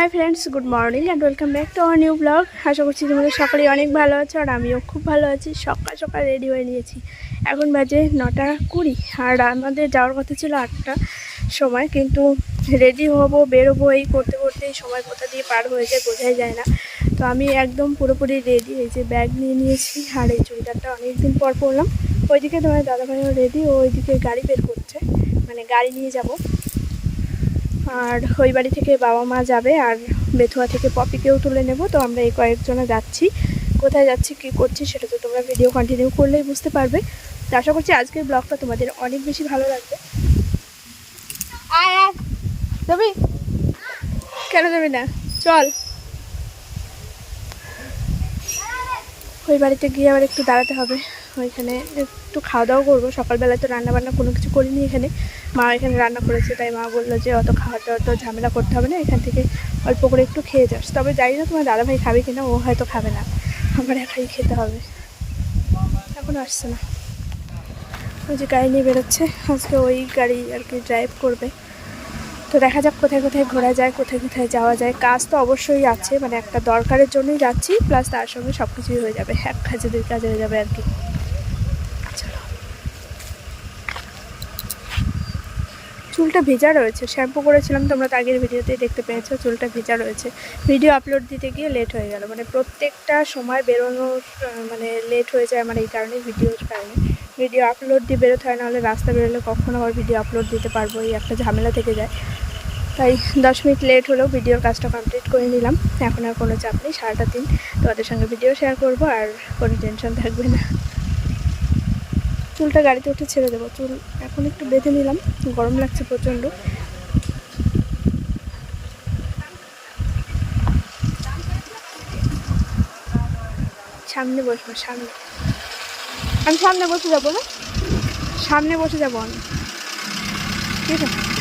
Hi friends good morning and welcome back to our new blog আশা করছি তোমাদের সকলেই অনেক ভালো আছো আর আমিও খুব ভালো আছি। সকাল সকাল রেডি হয়ে নিয়েছি। এখন বাজে নটা কুড়ি আর আমাদের যাওয়ার কথা ছিল আটটা সময়, কিন্তু রেডি হব, বেরোবো এই করতে করতেই সময় কোথা দিয়ে পার হয়ে যায় বোঝাই যায় না। তো আমি একদম পুরোপুরি রেডি এই যে ব্যাগ নিয়ে নিয়েছি আর এই চুড়িদারটা অনেকদিন পর পরলাম। ওইদিকে তোমার দাদাভাইও রেডি ও ওইদিকে গাড়ি বের করছে মানে গাড়ি নিয়ে যাব। আর ওই বাড়ি থেকে বাবা মা যাবে আর বেথুয়া থেকে পপিকেও তুলে নেব। তো আমরা এই কয়েকজনে যাচ্ছি। কোথায় যাচ্ছি কী করছি সেটা তো তোমরা ভিডিও কন্টিনিউ করলেই বুঝতে পারবে। তো আশা করছি আজকের ব্লগটা তোমাদের অনেক বেশি ভালো লাগবে। যাবি কেন যাবি না? চল। ওই বাড়িতে গিয়ে আবার একটু দাঁড়াতে হবে। ওইখানে একটু খাওয়া দাওয়া করব। সকালবেলায় তো রান্নাবান্না কোনো কিছু করিনি এখানে। মা এখানে রান্না করেছে, তাই মা বলল যে অত খাওয়া দাওয়া তো ঝামেলা করতে হবে না, এখান থেকে অল্প করে একটু খেয়ে যাস। তবে জানি না তোমার দাদাভাই খাবে কিনা, ও হয়তো খাবে না। আমার একাই খেতে হবে। এখন আসছে না। ওই যে গাড়ি নিয়ে বেরোচ্ছে, আজকে ওই গাড়ি আর কি ড্রাইভ করবে। তো দেখা যাক কোথায় কোথায় ঘোরা যায়, কোথায় কোথায় যাওয়া যায়। কাজ তো অবশ্যই আছে মানে একটা দরকারের জন্যই যাচ্ছি প্লাস তার সঙ্গে সব কিছুই হয়ে যাবে। এক কাজে কাজে হয়ে যাবে আর কি। চুলটা ভেজা রয়েছে। শ্যাম্পু করেছিলাম, তোমরা তো আগের ভিডিওতেই দেখতে পেয়েছ, চুলটা ভেজা রয়েছে। ভিডিও আপলোড দিতে গিয়ে লেট হয়ে গেল। মানে প্রত্যেকটা সময় বেরোনোর মানে লেট হয়ে যায় আমার এই কারণে ভিডিওর কারণে। ভিডিও আপলোড দিয়ে বেরোতে হয়, নাহলে রাস্তা বেরোলে কখনো আবার ভিডিও আপলোড দিতে পারব এই একটা ঝামেলা থেকে যায়। তাই দশ মিনিট লেট হলেও ভিডিওর কাজটা কমপ্লিট করে নিলাম। এখন আর কোনো চাপ নেই, সারাটা দিন তোমাদের সঙ্গে ভিডিও শেয়ার করব, আর কোনো টেনশন থাকবে না। চুলটা গাড়িতে উঠে ছেড়ে দেবো। চুল এখন একটু বেঁধে নিলাম, গরম লাগছে প্রচণ্ড। সামনে বসবো, সামনে। আমি সামনে বসে যাব না? সামনে বসে যাব আমি। ঠিক আছে?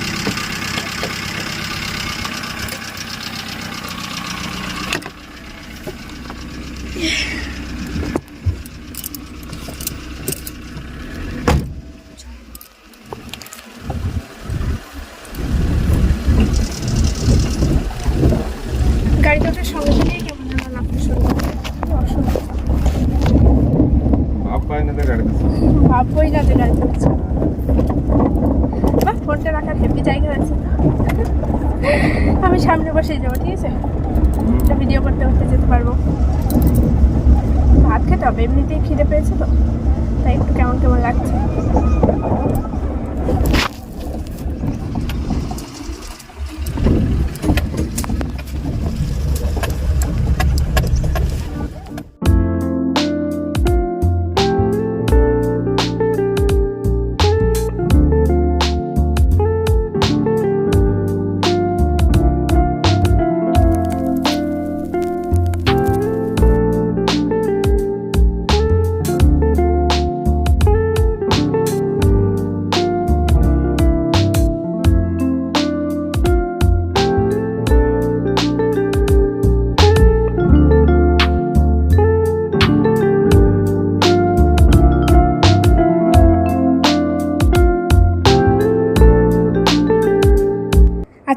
এমনিতেই খিদে পেয়েছে তো?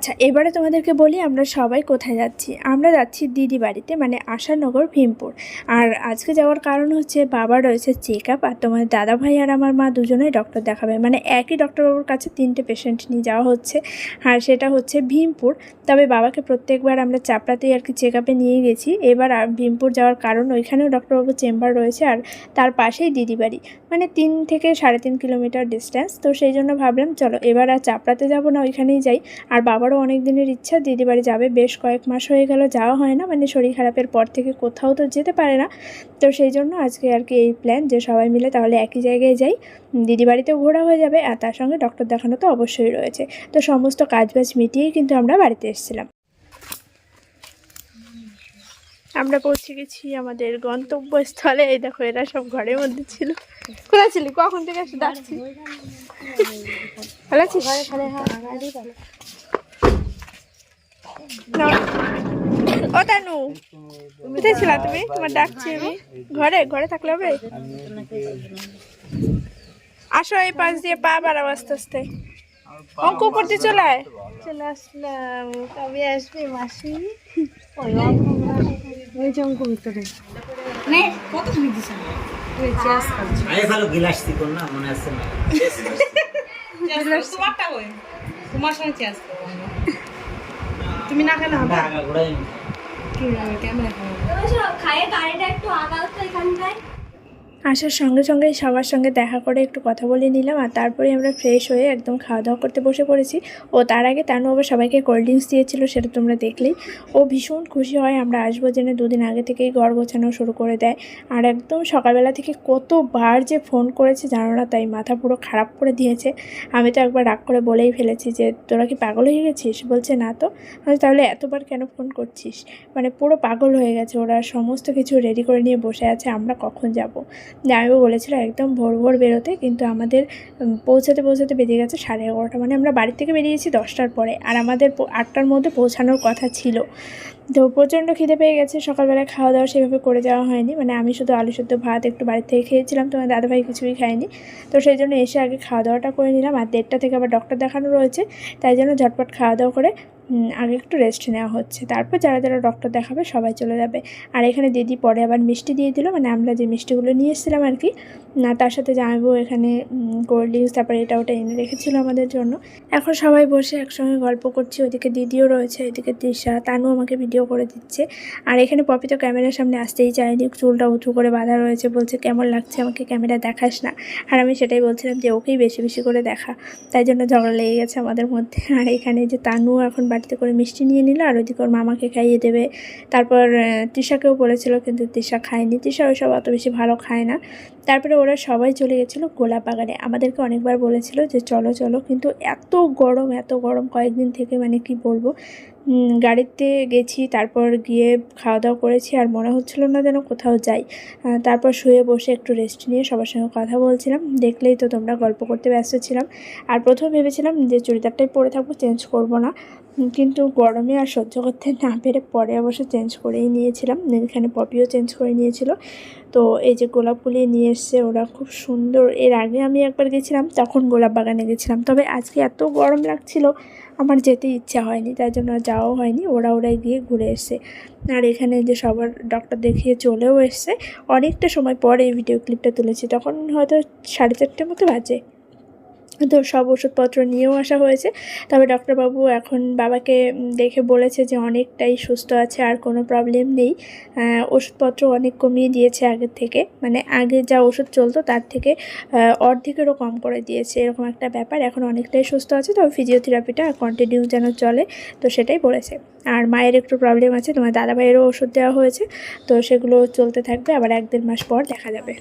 আচ্ছা এবারে তোমাদেরকে বলি আমরা সবাই কোথায় যাচ্ছি। আমরা যাচ্ছি দিদি বাড়িতে মানে আশানগর, ভীমপুর। আর আজকে যাওয়ার কারণ হচ্ছে বাবা রয়েছে চেক আপ আর তোমার দাদা ভাই আর আমার মা দুজনেই ডক্টর দেখাবে। মানে একই ডক্টরবাবুর কাছে তিনটে পেশেন্ট নিয়ে যাওয়া হচ্ছে, আর সেটা হচ্ছে ভীমপুর। তবে বাবাকে প্রত্যেকবার আমরা চাপড়াতেই আর কি চেক আপে নিয়ে গেছি। এবার ভীমপুর যাওয়ার কারণ ওইখানেও ডক্টরবাবুর চেম্বার রয়েছে, আর তার পাশেই দিদি বাড়ি। মানে তিন থেকে সাড়ে তিন কিলোমিটার ডিস্টেন্স তো সেই জন্য ভাবলাম, চলো এবার আর চাপড়াতে যাব না, ওইখানেই যাই। আর বাবারও অনেক দিনের ইচ্ছা দিদি বাড়ি যাবে বেশ কয়েক মাস হয়ে গেল যাওয়া হয় না মানে শরীর খারাপের পর থেকে কোথাও তো যেতে পারে না। তো সেই জন্য আজকে আর কি এই প্ল্যান যে সবাই মিলে তাহলে একই জায়গায় যাই। দিদি বাড়িতেও ঘোরা হয়ে যাবে আর তার সঙ্গে ডক্টর দেখানো তো অবশ্যই রয়েছে। তো সমস্ত কাজবাজ মিটিয়েই কিন্তু আমরা বাড়িতে এসেছিলাম। আমরা পৌঁছে গেছি আমাদের গন্তব্যস্থলে। এই দেখো এরা সব ঘরের মধ্যে ছিল। কোথায় ছিলি? কখন থেকে এসে ডাকছি ভালো আছিস? না। ও তানু কোথায় ছিল তুমি? তোমার ডাকছি আমি। ঘরে ঘরে থাকলে হবে? আসো এই পাশ দিয়ে পা বাড়াও আস্তে আস্তে। অঙ্ক করতে চলে আয়। চলে আসলাম। কবে আসবে মাসি। ওই ওই যে অঙ্ক ভিতরে ওই চেস খাচ্ছি আরে ভালো গিলাস দিত না মনে আছে না। তোমারটা তোমার সঙ্গে। তুমি না খেলে হবে? ক্যামেরা খাই খায়ে গাড়িটা একটু আগাও তো এখানটায়। আসার সঙ্গে সঙ্গে সবার সঙ্গে দেখা করে একটু কথা বলে নিলাম, আর তারপরে আমরা ফ্রেশ হয়ে একদম খাওয়া দাওয়া করতে বসে পড়েছি। ও তার আগে তানু আবার সবাইকে কোল্ড ড্রিঙ্কস দিয়েছিল, সেটা তোমরা দেখলেই। ও ভীষণ খুশি হয়, আমরা আসব জেনে দুদিন আগে থেকেই ঘর গোছানো শুরু করে দেয়। আর একদম সকালবেলা থেকে কতবার যে ফোন করেছে, জানো না, তাই মাথা পুরো খারাপ করে দিয়েছে। আমি তো একবার রাগ করে বলেই ফেলেছি যে, তোরা কি পাগল হয়ে গেছিস? বলছে, না তো। তাহলে এতবার কেন ফোন করছিস? মানে পুরো পাগল হয়ে গেছে, ওরা সমস্ত কিছু রেডি করে নিয়ে বসে আছে, আমরা কখন যাব? জামাইবাবু বলেছিল একদম ভোর ভোর বেরোতে, কিন্তু আমাদের পৌঁছাতে পৌঁছাতে বেরিয়ে গেছে সাড়ে এগারোটা। মানে আমরা বাড়ি থেকে বেরিয়েছি দশটার পরে, আর আমাদের আটটার মধ্যে পৌঁছানোর কথা ছিল। তো প্রচণ্ড খিদে পেয়ে গেছে, সকালবেলায় খাওয়া দাওয়া সেভাবে করে যাওয়া হয়নি। মানে আমি শুধু আলু সেদ্ধ ভাত একটু বাড়ি থেকে খেয়েছিলাম, তো তোমার দাদাভাই কিছুই খায়নি। তো সেই জন্য এসে আগে খাওয়া দাওয়াটা করে নিলাম, আর দেড়টা থেকে আবার ডক্টর দেখানো রয়েছে, তাই জন্য ঝটপট খাওয়া দাওয়া করে আগে একটু রেস্ট নেওয়া হচ্ছে। তারপর যারা যারা ডক্টর দেখাবে সবাই চলে যাবে। আর এখানে দিদি পরে আবার মিষ্টি দিয়ে দিল মানে আমরা যে মিষ্টিগুলো নিয়ে এসেছিলাম আর কি, না, তার সাথে জামাইবু এখানে কোল্ড ড্রিঙ্কস তারপরে এটা ওটা এনে রেখেছিল আমাদের জন্য। এখন সবাই বসে একসঙ্গে গল্প করছি, ওইদিকে দিদিও রয়েছে, এদিকে তৃষা, তানু আমাকে ভিডিও করে দিচ্ছে। আর এখানে পপি তো ক্যামেরার সামনে আসতেই চায়নি। চুলটা উঁচু করে বাঁধা রয়েছে। বলছে, কেমন লাগছে আমাকে ক্যামেরা দেখাস না? আর আমি সেটাই বলছিলাম যে, ওকেই বেশি বেশি করে দেখা। তাই জন্য ঝগড়া লেগে গেছে আমাদের মধ্যে। আর এখানে যে তানু এখন বাড়িতে করে মিষ্টি নিয়ে নিল, আর ওইদিকে ওর মামাকে খাইয়ে দেবে। তারপর তৃষাকেও বলেছিল, কিন্তু তৃষা খায়নি। তৃষা ওইসব অত বেশি ভালো খায় না। তারপরে ওরা সবাই চলে গেছিল গোলাপ বাগানে। আমাদেরকে অনেকবার বলেছিল যে, চলো চলো। কিন্তু এত গরম এত গরম, কয়েকদিন থেকে মানে কি বলব গাড়িতে গেছি, তারপর গিয়ে খাওয়া দাওয়া করেছি আর মনে হচ্ছিল না যেন কোথাও যাই। তারপর শুয়ে বসে একটু রেস্ট নিয়ে সবার সঙ্গে কথা বলছিলাম। দেখলেই তো তোমরা গল্প করতে ব্যস্ত ছিলাম। আর প্রথম ভেবেছিলাম যে, চুড়িদারটাই পরে থাকব, চেঞ্জ করব না। কিন্তু গরমে আর সহ্য করতে না পেরে পরে অবশ্য চেঞ্জ করেই নিয়েছিলাম। এখানে পপিও চেঞ্জ করে নিয়েছিল। তো এই যে গোলাপগুলি নিয়ে এসছে ওরা খুব সুন্দর। এর আগে আমি একবার গেছিলাম, তখন গোলাপ বাগানে গেছিলাম। তবে আজকে এত গরম লাগছিল, আমার যেতে ইচ্ছা হয়নি, তাই জন্য যাওয়াও হয়নি। ওরা ওরাই গিয়ে ঘুরে এসছে। আর এখানে যে সবার ডক্টর দেখিয়ে চলেও এসছে। অনেকটা সময় পরে এই ভিডিও ক্লিপটা তুলেছি। তখন হয়তো সাড়ে চারটের মতো বাজে। তো সব ওষুধপত্র নিয়েও আসা হয়েছে। তবে ডক্টরবাবু এখন বাবাকে দেখে বলেছে যে অনেকটাই সুস্থ আছে, আর কোনো প্রবলেম নেই। ওষুধপত্র অনেক কমিয়ে দিয়েছে আগের থেকে। মানে আগে যা ওষুধ চলতো, তার থেকে অর্ধেকেরও কম করে দিয়েছে। এরকম একটা ব্যাপার। এখন অনেকটাই সুস্থ আছে, তবে ফিজিওথেরাপিটা কন্টিনিউ যেন চলে, তো সেটাই বলেছে। আর মায়ের একটু প্রবলেম আছে, তোমার দাদাভাইয়েরও ওষুধ দেওয়া হয়েছে, তো সেগুলো চলতে থাকবে। আবার এক দেড় মাস পর দেখা যাবে।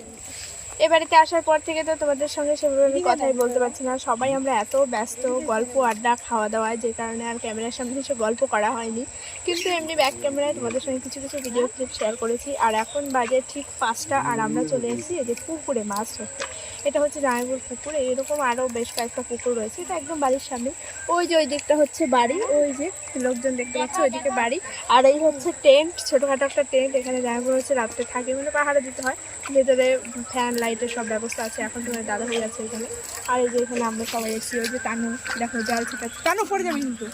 এ বাড়িতে আসার পর থেকে তো তোমাদের সঙ্গে সেভাবে আমি কথাই বলতে পারছি না। সবাই আমরা এত ব্যস্ত, গল্প, আড্ডা, খাওয়া দাওয়া, যে কারণে আর ক্যামেরার সামনে এসে গল্প করা হয়নি। কিন্তু এমনি ব্যাক ক্যামেরায় তোমাদের সঙ্গে কিছু কিছু ভিডিও ক্লিপ শেয়ার করেছি। আর এখন বাজে ঠিক পাঁচটা, আর আমরা চলে এসেছি এই যে পুকুরে মাছ ধরতে। এটা হচ্ছে জামাইপুর পুকুর, এরকম আরও বেশ কয়েকটা পুকুর রয়েছে। এটা একদম বাড়ির সামনে। ওই যে ওই দিকটা হচ্ছে বাড়ি, ওই যে লোকজন দেখতে পাচ্ছে, ওইদিকে বাড়ি। আর এই হচ্ছে টেন্ট ছোটোখাটো একটা টেন্ট এখানে জামাইপুর হচ্ছে রাত্রে থাকে মানে পাহাড়ে দিতে হয়। ভেতরে ফ্যান, লাইটের সব ব্যবস্থা আছে। এখন তোমার দাদা হয়ে আছে এখানে। আর এই যে এখানে আমরা সবাই এসেছি ওই যে টানু দেখো, জল ছেটাচ্ছে। টানু পড়ে যাবে কিন্তু।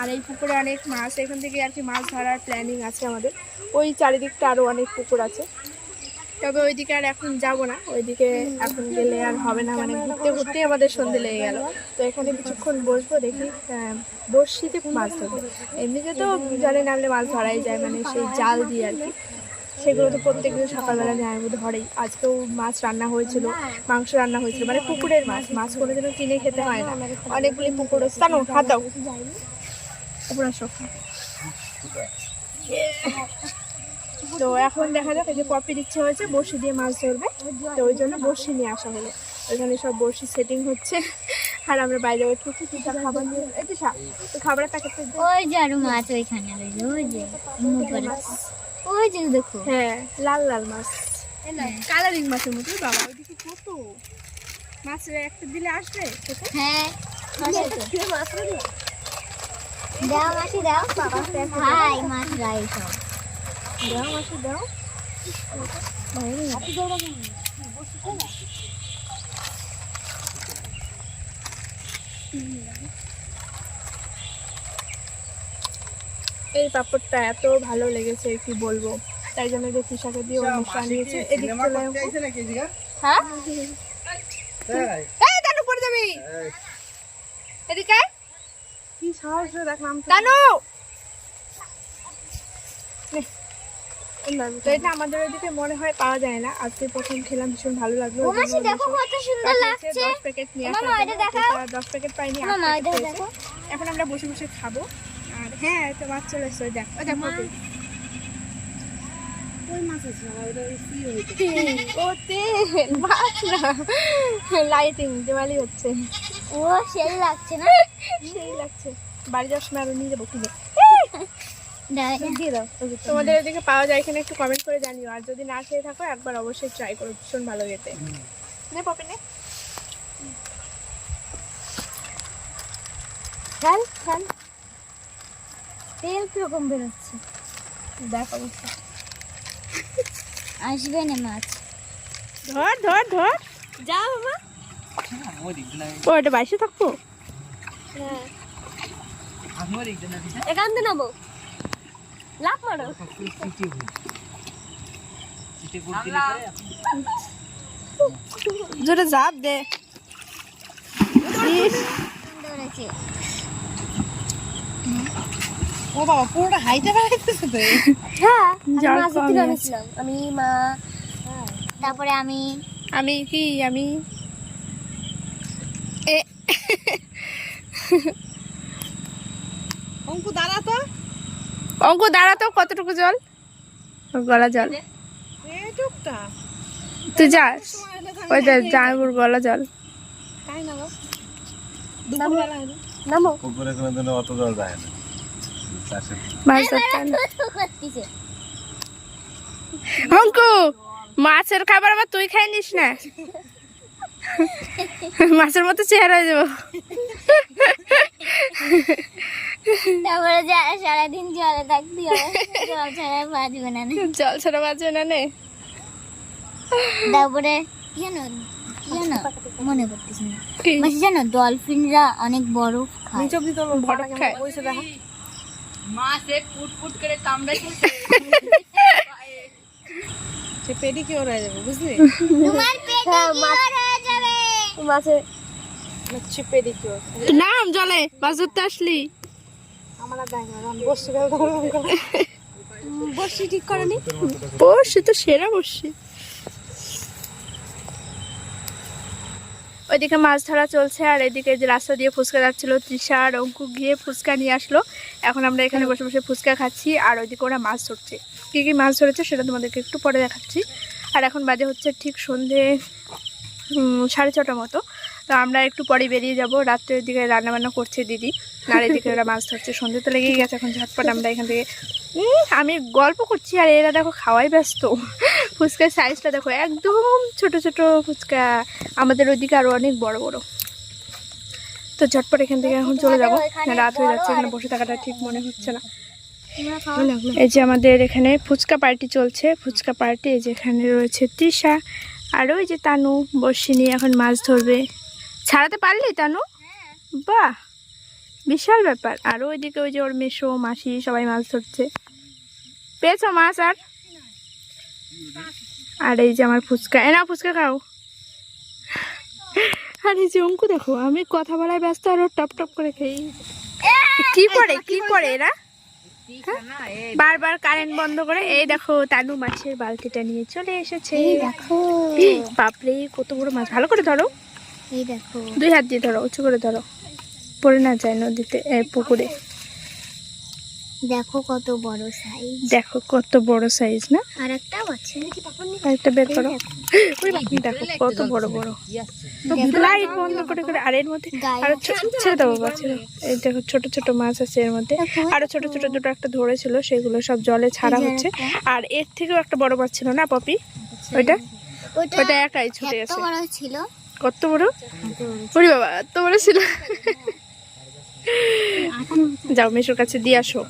আর এই পুকুরে অনেক মাছ, এখান থেকে আর কি মাছ ধরার প্ল্যানিং আছে আমাদের। ওই চারিদিকটা আরও অনেক পুকুর আছে। তবে ওইদিকে আর এখন যাব না। ওইদিকে এখন গেলে আর হবে না মানে ঘুরতে ঘুরতেই আমাদের সন্ধে লেগে গেল। তো এখানে কিছুক্ষণ বসবো, দেখি বড়শিতে মাছ ধরবো। এমনিতে তো জলে নামলে মাছ ধরাই যায় মানে সেই জাল দিয়ে আর কি। সেগুলো তো প্রত্যেকদিন সকালবেলা যায় ধরেই। আজকেও মাছ রান্না হয়েছিল, মাংস রান্না হয়েছিল মানে পুকুরের মাছ। মাছ কোনোদিনও কিনে খেতে হয় না। অনেকগুলি পুকুর আছে। জানো হাত আসো। তো এখন দেখা যাক, এই যে পপির ইচ্ছে হয়েছে, বড়শি দিয়ে মাছ ধরবে। তো ওই জন্য বড়শি নিয়ে আসা হলো। ওইখানে সব বড়শি সেটিং হচ্ছে। আর আমরা বাইরে ওয়েট করছি খাবার নিয়ে খাবারের প্যাকেটটা ওই যে আরও মাছ ওইখানে ওই যে উপরে ওই যে দেখো। হ্যাঁ লাল লাল মাছ। কালারিং মাছের মতো বাবা ওইদিকে কত? মাছ একটা দিলে আসবে হ্যাঁ। দাও। মাসি দাও। হাই মাছ রাই সব। দাও মাসে দাও। এই পাপড়টা এত ভালো লেগেছে কি বলব? তাই জন্য যে তিশাকে দিয়ে অনুষ্ঠান এদিক চলে হ্যাঁ? এই দানু পড়ে যাবি। এদিকে কি সাহস দেখলাম দানু এটা আমাদের ওইদিকে মনে হয় পাওয়া যায় না। আজকে প্রথম খেলাম ভীষণ ভালো লাগল। দেখো কত সুন্দর লাগছে। দশ প্যাকেট নিয়ে প্যাকেট পাইনি আট মামা, প্যাকেট এটা পেয়েছে। দেখো। এখন আমরা বসে বসে খাব। হ্যাঁ তো মাছ চলে এসছে দেখ ওই দেখ কত। মাছ আছে না ওটা ওই কি হইতো ও তেল মাছ না। লাইটিং দিওয়ালি হচ্ছে। ও সেই লাগছে না? সেই লাগছে। বাড়ি যাওয়ার সময় আরও নিয়ে যাব কিনে দাঁড়া, দিয়ে দাও তোমাদের ওদিকে পাওয়া যায় কিনা একটু কমেন্ট করে জানিও। আর যদি না খেয়ে থাকো একবার অবশ্যই ট্রাই করো ভীষণ ভালো খেতে। নে পপি নে। খেল খেল। তেল কীরকম বেরোচ্ছে? দেখ আসবে না মাছ। ধর ধর ধর। যা বাবা। ও এটা বাইশে থাকব? এখান থেকে নেব লাভ মারো। জোরে জাপ দে। ও বাবা পুরোটা হাইতে বেড়াইতেছে তো? হ্যাঁ জল মাছ ধরতে। আমি মা তারপরে আমি। আমি কি? আমি? এ অঙ্কু দাঁড়া তো। অঙ্কু দাঁড়া তো কতটুকু জল? গলা জল। এইটুকটা। তুই যাস ওই দেখ জামাইবুর গলা জল। তাই না গো হলো। নামো। পুকুরে কোনোদিনও অত জল যায় না চাষের মাছ ধরতে হয় না। করতেছে অঙ্কু মাছের খাবার আবার তুই খাই নিস না? মাছের মতো চেহারা হয়ে যাব। তারপরে সারাদিন জলে থাকতে জল ছাড়া বাঁচবে না। জল ছাড়া বাজবে না নে। তারপরে জানো জানো মনে করতেছি না। জানো ডলফিনরা অনেক বড় খায়। নিচে অব্দি বরফ বড় খায়। বসে দেখা সে পেডি কি হয়ে যাবে বুঝলি? তোমার পেটে কি হয়ে যাবে? মাছে হচ্ছে পেডি কি নাম জলে আসলি? আমার বসছি বসছি ঠিক করেনি? বসছি তো সেরা বসছি ওইদিকে মাছ ধরা চলছে, আর এদিকে যে রাস্তা দিয়ে ফুচকা যাচ্ছিল, তৃষা আর অঙ্কু গিয়ে ফুচকা নিয়ে আসলো। এখন আমরা এখানে বসে বসে ফুচকা খাচ্ছি, আর ওইদিকে ওরা মাছ ধরছে। কী কী মাছ ধরেছে সেটা তোমাদেরকে একটু পরে দেখাচ্ছি। আর এখন বাজে হচ্ছে ঠিক সন্ধে সাড়ে ছটার মতো। তো আমরা একটু পরে বেরিয়ে যাব। রাত্রের দিকে রান্নাবান্না করছে দিদি, আর এদিকে ওরা মাছ ধরছে। সন্ধে তো লেগেই গেছে, এখন ঝটপট আমরা এখান থেকে আমি গল্প করছি আর এরা দেখো খাওয়াই ব্যস্ত। ফুচকার সাইজটা দেখো একদম ছোট ছোট ফুচকা। আমাদের ওইদিকে আরও অনেক বড় বড়। তো ঝটপট এখান থেকে এখন চলে যাব। রাত হয়ে যাচ্ছে এখানে বসে থাকাটা ঠিক মনে হচ্ছে না। এই যে আমাদের এখানে ফুচকা পার্টি চলছে। ফুচকা পার্টি এই যে এখানে রয়েছে তৃষা আর ওই যে তানু বসি নিয়ে এখন মাছ ধরবে। ছাড়াতে পারলি তানু? বাহ! বিশাল ব্যাপার। আর ওইদিকে ওই যে ওর মেশো মাসি সবাই মাছ ধরছে। পেয়েছ মাছ আর? আর এই যে আমার ফুচকা। এ না ফুচকা খাও। আর এই যে অঙ্কু দেখো আমি কথা বলায় ব্যস্ত আর টপ টপ করে খেয়ে কি করে কি করে এরা? হ্যাঁ? বারবার কারেন্ট বন্ধ করে। এই দেখো তানু মাছের বালতিটা নিয়ে চলে এসেছে। এই দেখো। বাপরে কত বড় মাছ। ভালো করে ধরো। এই দেখো। দুই হাত দিয়ে ধরো উঁচু করে ধরো। পড়ে না যায় নদীতে পুকুরে। দেখো কত বড় সাইজ দেখো কত বড় সাইজ না? আর একটাও আছে। একটা বের করো। ওই বাকি দেখো কত বড় বড়। লাইট বন্ধ করে করে আর এর মধ্যে আরও ছোট ছেড়ে বাবা, ছেড়ে এই দেখো ছোট ছোট মাছ আছে এর মধ্যে। আরও ছোট ছোট দুটো একটা ধরেছিল সেগুলো সব জলে ছাড়া হচ্ছে। আর এর থেকেও একটা বড় মাছ ছিল না পপি? ওইটা? ওটা ওইটা একাই ছুটে গেছে। বড় ছিল। কত বড়? ওরে বাবা এত বড় ছিল। যাও মেশোর কাছে দিয়ে আসো।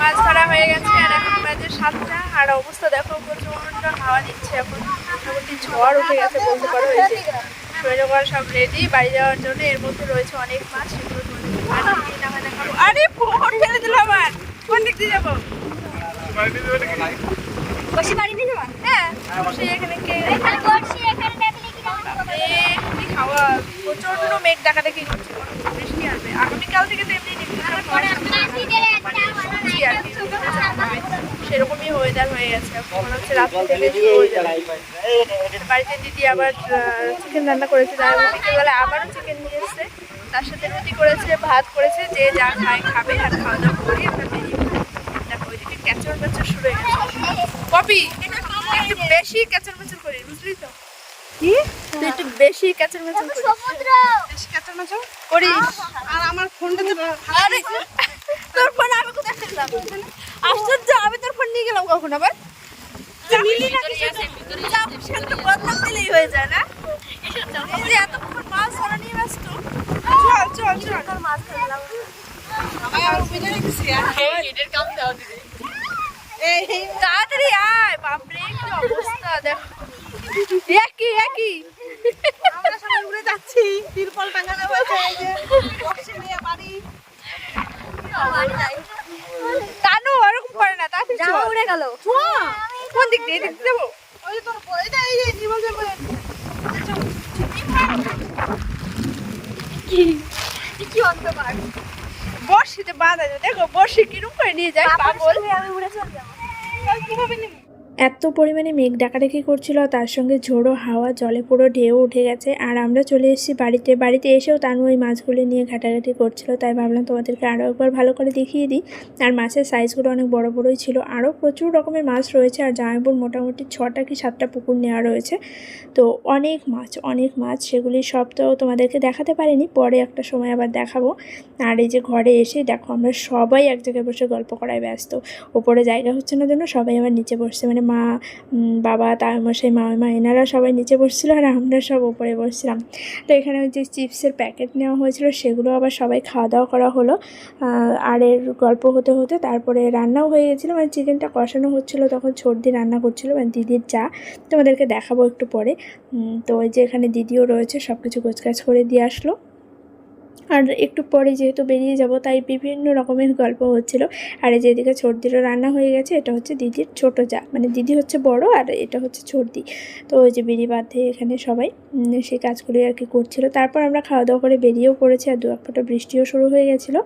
মাছ ধরা হয়ে গেছে আর এখন বাজে সাতটা আর অবস্থা দেখো প্রচণ্ড হাওয়া দিচ্ছে এখন। মোটামুটি ঝড় উঠে গেছে বলতে পারো হয়েছে। শৈলগড় সব রেডি বাড়ি যাওয়ার জন্য এর মধ্যে রয়েছে অনেক মাছ সেগুলো তোমাদেরকে পাঠিয়ে দিই না দেখাবো। আরে ফোন ফেলে দিল আবার। কোন দিক দিয়ে যাব বসে বাড়ি নিয়ে যাবা? হ্যাঁ বসে এখানে কে? এখানে বসে এখানে হাওয়া প্রচণ্ড মেঘ দেখা আসবে আগামীকাল থেকে তো এমনি মানে সেরকমই ওয়েদার হয়ে গেছে মনে হচ্ছে রাত্রি বাড়িতে দিদি আবার চিকেন রান্না করেছে তার বিকেলবেলা আবারও চিকেন নিয়ে এসছে তার সাথে রুটি করেছে ভাত করেছে যে যা খায় খাবে আর খাওয়া দাওয়া করে আমরা বেরিয়ে দেখো ওইদিকে ক্যাচর ম্যাচর শুরু হয়ে গেছে কপি একটু বেশি ক্যাচর ম্যাচর করি, বুঝলি তো? কি? তুই একটু বেশি ম্যাচর করিস। সমুদ্র। করিস? আর আমার ফোনটা আরে তোর ফোন আমি কোথায় ফেললাম আশ্চর্য আমি তোর ফোন নিয়ে গেলাম কখন আবার? না কিছু তো? বদনাম দিলেই হয়ে যায় না? এই যে এতক্ষণ মাছ ধরা নিয়ে ব্যস্ত। চল চল চল। মাছ ধরলাম। তাড়াতাড়ি আয় বাপরে কি অবস্থা দেখ। একই একই। আমরা সবাই উড়ে যাচ্ছি। তিরপল টাঙানো হয়েছে এই যে বক্সে নিয়ে বাড়ি। কানু ওরকম করে না তাড়াতাড়ি চল উড়ে গেল। কোন দিক দিয়ে এদিক দিয়ে ওই যে তোর যে এই যে জীবন যাবে কি? অন্ধকার। বর্ষিতে বাঁধা যায় দেখো বর্ষি কিরম করে নিয়ে যায় পাগল। আমি উড়ে চলে যাব। কীভাবে নিবি? এত পরিমাণে মেঘ ডাকাডাকি করছিল তার সঙ্গে ঝোড়ো হাওয়া, জলে পুরো ঢেউ উঠে গেছে। আর আমরা চলে এসেছি বাড়িতে। বাড়িতে এসেও তানু ওই মাছগুলো নিয়ে ঘাটাঘাটি করছিল। তাই ভাবলাম তোমাদেরকে আরও একবার ভালো করে দেখিয়ে দিই। আর মাছের সাইজগুলো অনেক বড় বড়ই ছিল। আরও প্রচুর রকমের মাছ রয়েছে, আর জামাইপুর মোটামুটি ছটা কি সাতটা পুকুর নেওয়া রয়েছে। তো অনেক মাছ অনেক মাছ, সেগুলি সব তো তোমাদেরকে দেখাতে পারিনি। পরে একটা সময় আবার দেখাবো। আর এই যে ঘরে এসে দেখো, আমরা সবাই এক জায়গায় বসে গল্প করায় ব্যস্ত। ওপরে জায়গা হচ্ছে না জন্য সবাই আবার নিচে বসছে। মানে মা বাবা, তারমশাই মামিমা এনারা সবাই নিচে বসছিল আর আমরা সব ওপরে বসছিলাম। তো এখানে ওই যে চিপসের প্যাকেট নেওয়া হয়েছিল, সেগুলো আবার সবাই খাওয়া দাওয়া করা হলো। আর এর গল্প হতে হতে তারপরে রান্নাও হয়ে গেছিল মানে চিকেনটা কষানো হচ্ছিল, তখন সর্দি রান্না করছিল মানে দিদির চা। তোমাদেরকে দেখাবো একটু পরে। তো ওই যে এখানে দিদিও রয়েছে সব কিছু গোছগাছ করে দিয়ে আসলো। আর একটু পরে যেহেতু বেরিয়ে যাব, তাই বিভিন্ন রকমের গল্প হচ্ছিল। আর এই যেদিকে সর্দিরও রান্না হয়ে গেছে, এটা হচ্ছে দিদির ছোট যা মানে দিদি হচ্ছে বড় আর এটা হচ্ছে সর্দি তো ওই যে বিড়ি বাঁধে এখানে সবাই সেই কাজগুলি আর কি করছিল। তারপর আমরা খাওয়া দাওয়া করে বেরিয়েও পড়েছি আর দু এক ফোঁটা বৃষ্টিও শুরু হয়ে গেছিল।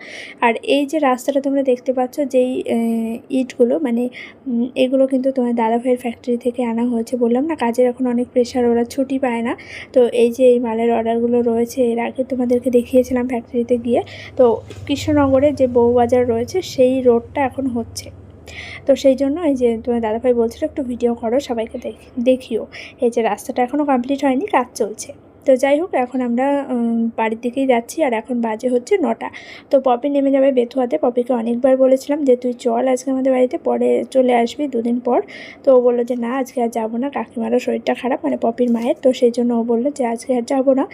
আর এই যে রাস্তাটা তোমরা দেখতে পাচ্ছ, যেই ইটগুলো মানে এগুলো কিন্তু তোমার দাদাভাইয়ের ফ্যাক্টরি থেকে আনা হয়েছে বললাম না, কাজের এখন অনেক প্রেশার ওরা ছুটি পায় না। তো এই যে এই মালের অর্ডারগুলো রয়েছে, এর আগে তোমাদেরকে দেখিয়েছিলাম ফ্যাক্টরিতে গিয়ে তো কৃষ্ণনগরে যে বউবাজার রয়েছে, সেই রোডটা এখন হচ্ছে। তো সেই জন্য এই যে তোমার দাদাভাই বলছিল, একটু ভিডিও করো, সবাইকে দেখ, দেখিও। এই যে রাস্তাটা এখনও কমপ্লিট হয়নি, কাজ চলছে। তো যাই হোক, এখন আমরা বাড়ির দিকেই যাচ্ছি, আর এখন বাজে হচ্ছে নটা। তো পপি নেমে যাবে বেথুয়াতে। পপিকে অনেকবার বলেছিলাম যে, তুই চল আজকে আমাদের বাড়িতে, পরে চলে আসবি দুদিন পর। তো ও বলল যে, না, আজকে আর যাব না। কাকিমারও শরীরটা খারাপ মানে পপির মায়ের। তো সেই জন্য ও বলল যে, আজকে আর যাব না।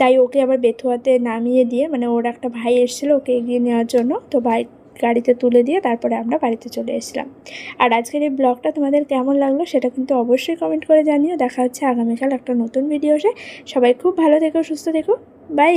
তাই ওকে আবার বেথুয়াতে নামিয়ে দিয়ে মানে ওর একটা ভাই এসেছিল ওকে এগিয়ে নেওয়ার জন্য, তো ভাই গাড়িতে তুলে দিয়ে তারপরে আমরা বাড়িতে চলে এসলাম আর আজকের এই ব্লগটা তোমাদের কেমন লাগল সেটা কিন্তু অবশ্যই কমেন্ট করে জানিও। দেখা হচ্ছে আগামীকাল একটা নতুন ভিডিও ভিডিওতে সবাই খুব ভালো থেকো, সুস্থ থেকো। বাই